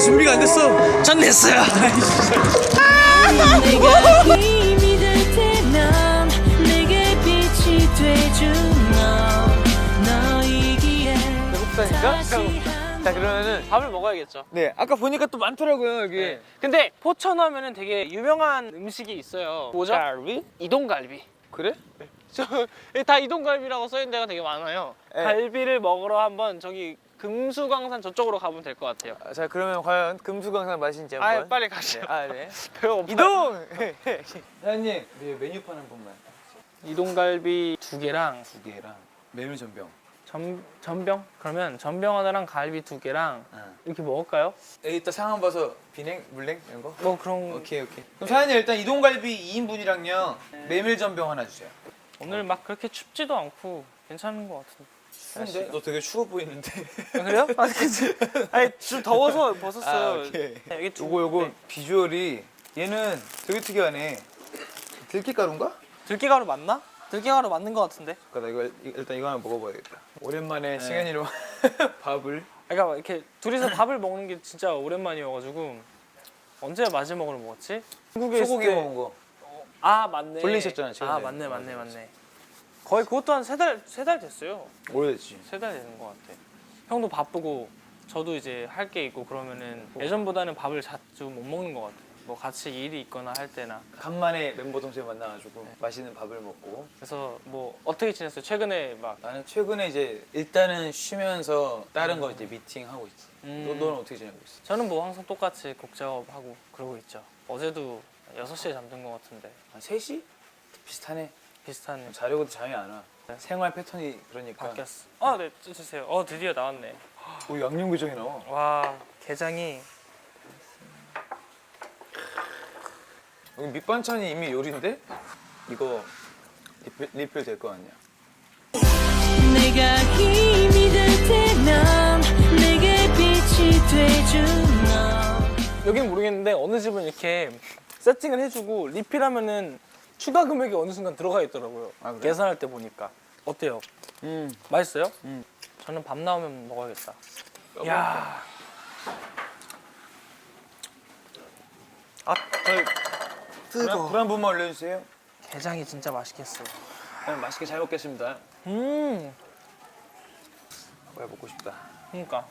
준비가 안 됐어. 전 됐어요. 내가 힘이 될 테면 내게 빛이 돼준 너 너이기에 배고프다니까? 다시 자 그러면은 밥을 먹어야겠죠. 네, 아까 보니까 또 많더라고요 여기. 네. 근데 포천 하면은 되게 유명한 음식이 있어요. 뭐죠? 갈비? 이동갈비. 그래? 저다 이동갈비라고 써있는 데가 되게 많아요. 네. 갈비를 먹으러 한번 저기 금수강산 저쪽으로 가면 될 것 같아요. 아, 자 그러면 과연 금수강산 맛인지 아 한번. 빨리 가시죠. 아 네. 배가 고파요. 이동. 사장님 네, 메뉴판 한 번만. 이동갈비 두 개랑 두 개랑 메밀 전병. 전, 전병? 그러면 전병 하나랑 갈비 두 개랑 어. 이렇게 먹을까요? 일단 상황 봐서 비냉, 물냉 이런 거. 뭐 그런 오케이 오케이. 그럼 사장님 일단 이동갈비 2인분이랑요 메밀 전병 하나 주세요. 오늘 막 그렇게 춥지도 않고 괜찮은 것 같은데. 근데 너 되게 추워 보이는데. 아, 그래요? 아, 그치. 아니 좀 더워서 벗었어요. 아, 오케이. 네, 이게 두- 요거 요거 네. 비주얼이 얘는 되게 특이하네. 들깨가루인가? 들깨가루 맞나? 들깨가루 맞는 것 같은데. 나 이거 일단 이거 하나 먹어봐야겠다. 오랜만에 승현이로 밥을. 그러니까 이렇게 둘이서 밥을 먹는 게 진짜 오랜만이어가지고 언제 마지막으로 먹었지? 한국에 소고기 때- 먹은 거. 아 맞네. 돌리셨잖아, 최근에. 아 맞네 맞네 맞네. 거의 그것도 한 세 달 세 달 됐어요. 오래됐지. 세 달 되는 것 같아. 형도 바쁘고 저도 이제 할 게 있고 그러면은 예전보다는 밥을 자주 못 먹는 것 같아. 뭐 같이 일이 있거나 할 때나. 간만에 멤버 동생 만나가지고 맛있는 밥을 먹고. 그래서 뭐 어떻게 지냈어요? 최근에 막 나는 최근에 이제 일단은 쉬면서 다른 거 이제 미팅 하고 있지. 음. 너 너는 어떻게 지내고 있어? 저는 뭐 항상 똑같이 곡 작업하고 그러고 있죠. 어제도 6시에 잠든 것 같은데 한 3시? 비슷하네. 비슷한 자려고도 잠이 안 와. 생활 패턴이 그러니까. 바뀌었어. 아, 네, 주세요. 어, 드디어 나왔네. 오 양념게장이 나와. 와, 게장이 여기 밑반찬이 이미 요리인데? 이거 리필, 리필 될 거 아니야? 내가 힘이 될 테면 내게 빛이 돼준 너 여기는 모르겠는데 어느 집은 이렇게 세팅을 해주고 리필하면은 추가 금액이 어느 순간 들어가 있더라고요. 아, 그래? 계산할 때 보니까 어때요? 음. 맛있어요? 음. 저는 밥 나오면 먹어야겠다. 야, 아, 뜨거. 불한 번만 올려주세요. 게장이 진짜 맛있겠어. 네, 맛있게 잘 먹겠습니다. 음, 왜 먹고 싶다. 그러니까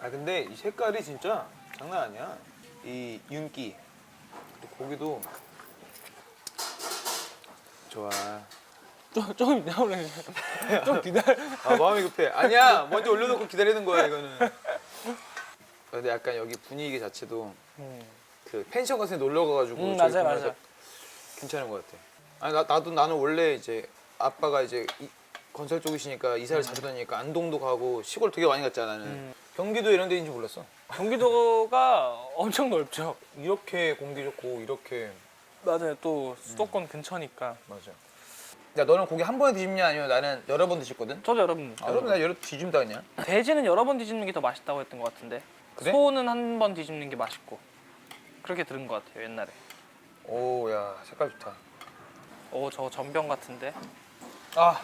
아 근데 이 색깔이 진짜 장난 아니야. 이 윤기 고기도 좋아. 좀, 좀 이따 올려. 좀 기다려. 아 마음이 급해. 아니야 먼저 올려놓고 기다리는 거야 이거는. 근데 약간 여기 분위기 자체도 음, 그 펜션 같은 데 놀러 가가지고 음, 맞아요, 보면서 맞아요. 괜찮은 것 같아. 아니 나, 나도 나는 원래 이제 아빠가 이제 이- 건설 쪽이시니까 이사를 자주 다니니까 안동도 가고 시골 되게 많이 갔잖아 나는. 음. 경기도 이런 데인지 몰랐어. 경기도가 엄청 넓죠. 이렇게 공기 좋고 이렇게 맞아요. 또 수도권 근처니까. 맞아. 야 너는 고기 한 번에 뒤집냐 아니면 나는 여러 번 뒤집거든? 저도 여러분 아, 나 여러 뒤집다 그냥. 돼지는 여러 번 뒤집는 게 더 맛있다고 했던 것 같은데 그래? 소는 한 번 뒤집는 게 맛있고 그렇게 들은 것 같아요 옛날에. 오 야 색깔 좋다. 오 저 전병 같은데. 아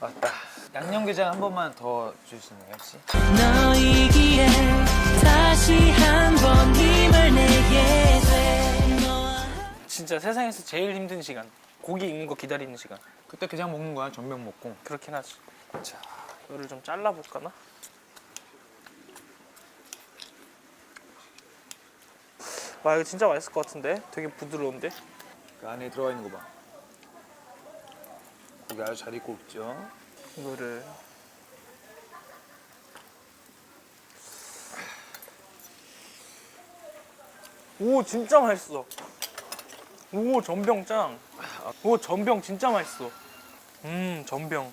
맞다. 양념게장 한 번만 더 줄 수 있나요 혹시? 너이기에 다시 한 번 힘을 내게 돼 너와 진짜 세상에서 제일 힘든 시간. 고기 익는 거 기다리는 시간. 그때 게장 먹는 거야 전병 먹고. 그렇긴 하지. 자, 이거를 좀 잘라 볼까나? 와 이거 진짜 맛있을 것 같은데? 되게 부드러운데? 그 안에 들어가 있는 거 봐. 고기 아주 잘 익고 있죠. 이거를 오 진짜 맛있어 오 전병 짱오 전병 진짜 맛있어 음 전병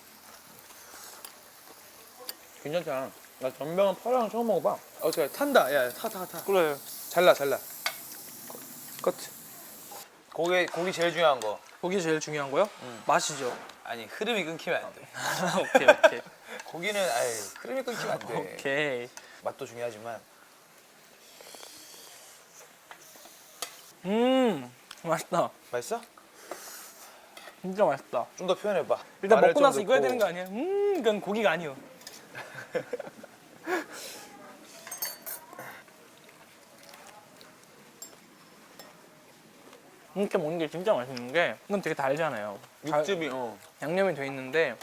괜찮잖아. 나 전병은 파랑 처음 먹어봐. 어, 저 탄다. 야, 타, 타, 타. 그래 잘라, 잘라. 끝. 고기, 고기 제일 중요한 거. 그게 제일 중요한 거요? 맛이죠 아니, 흐름이 끊기면 안 돼. 오케이 오케이 고기는, 아이, 흐름이 끊기면 안 돼. 오케이 맛도 중요하지만. 음 맛있다 맛있어? 진짜 맛있다 좀 더 표현해봐. 일단 마늘 먹고 좀 나서 이거 해야 넣고. 되는 거 아니야? 음 이건 고기가 아니요 이렇게 먹는 게 진짜 맛있는 게 이건 되게 달잖아요. 달- 육즙이 어. 양념이 돼 있는데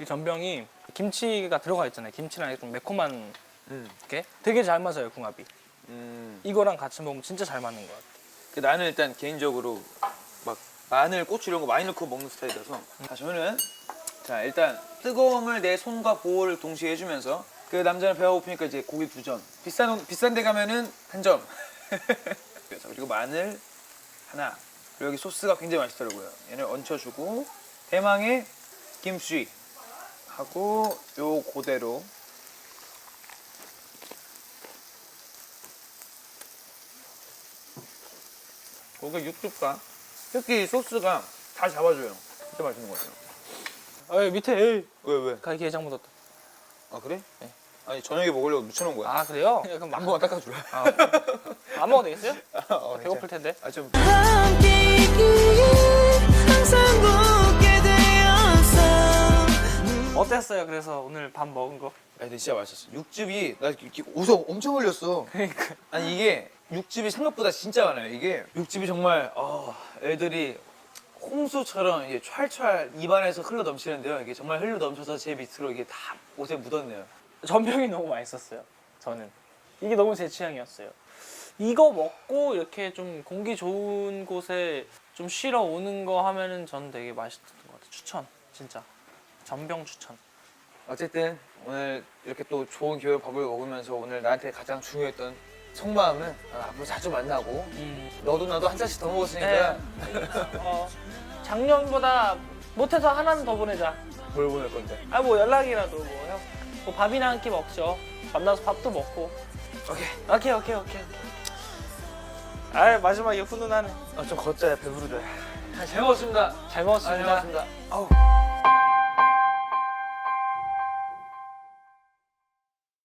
이 전병이 김치가 들어가 있잖아요. 김치랑 좀 매콤한 음. 게 되게 잘 맞아요 궁합이. 음. 이거랑 같이 먹으면 진짜 잘 맞는 것 같아요. 그 나는 일단 개인적으로 막 마늘, 고추 이런 거 많이 넣고 먹는 스타일이라서 자 저는 자 일단 뜨거움을 내 손과 보호를 동시에 해주면서 그 남자는 배가 고프니까 이제 고기 두 점 비싼 비싼 데 가면은 한 점 그리고 마늘 하나 여기 소스가 굉장히 맛있더라고요 얘를 얹혀주고 대망의 김치 하고 요 그대로 고기 육즙과 특히 이 소스가 다 잡아줘요. 진짜 맛있는 것 같아요. 아 밑에 에이, 왜 왜? 가게 게장 묻었다. 아 그래? 네. 아니 저녁에 먹으려고 묻혀놓은 거야. 아 그래요? 그럼 한 번만 닦아줄래? 아, 안 먹어도 되겠어요? 어, 배고플 텐데. 아 좀 어 어땠어요? 그래서 오늘 밥 먹은 거? 근데 진짜 맛있었어. 육즙이 나 이렇게 웃어 엄청 흘렸어. 그러니까 아니 이게 육즙이 생각보다 진짜 많아요. 이게 육즙이 정말 어, 애들이 홍수처럼 이게 찰찰 입안에서 흘러 넘치는데요. 이게 정말 흘러 넘쳐서 제 밑으로 이게 다 옷에 묻었네요. 전병이 너무 맛있었어요. 저는 이게 너무 제 취향이었어요. 이거 먹고 이렇게 좀 공기 좋은 곳에 좀 쉬러 오는 거 하면은 전 되게 맛있던 것 같아요. 추천 진짜 전병 추천. 어쨌든 오늘 이렇게 또 좋은 기회에 밥을 먹으면서 오늘 나한테 가장 중요했던 속마음은 어, 앞으로 자주 만나고 너도 나도 한 잔씩 더 먹었으니까 어, 작년보다 못해서 하나는 더 보내자. 뭘 보낼 건데 아 뭐 연락이라도 뭐 형. 뭐 밥이나 한 끼 먹죠. 만나서 밥도 먹고. 오케이 오케이 오케이 오케이 오케이. 아 마지막에 훈훈하네. 아, 좀 걷자 배부르다 잘 먹었습니다 잘 먹었습니다. 잘 먹었습니다 아우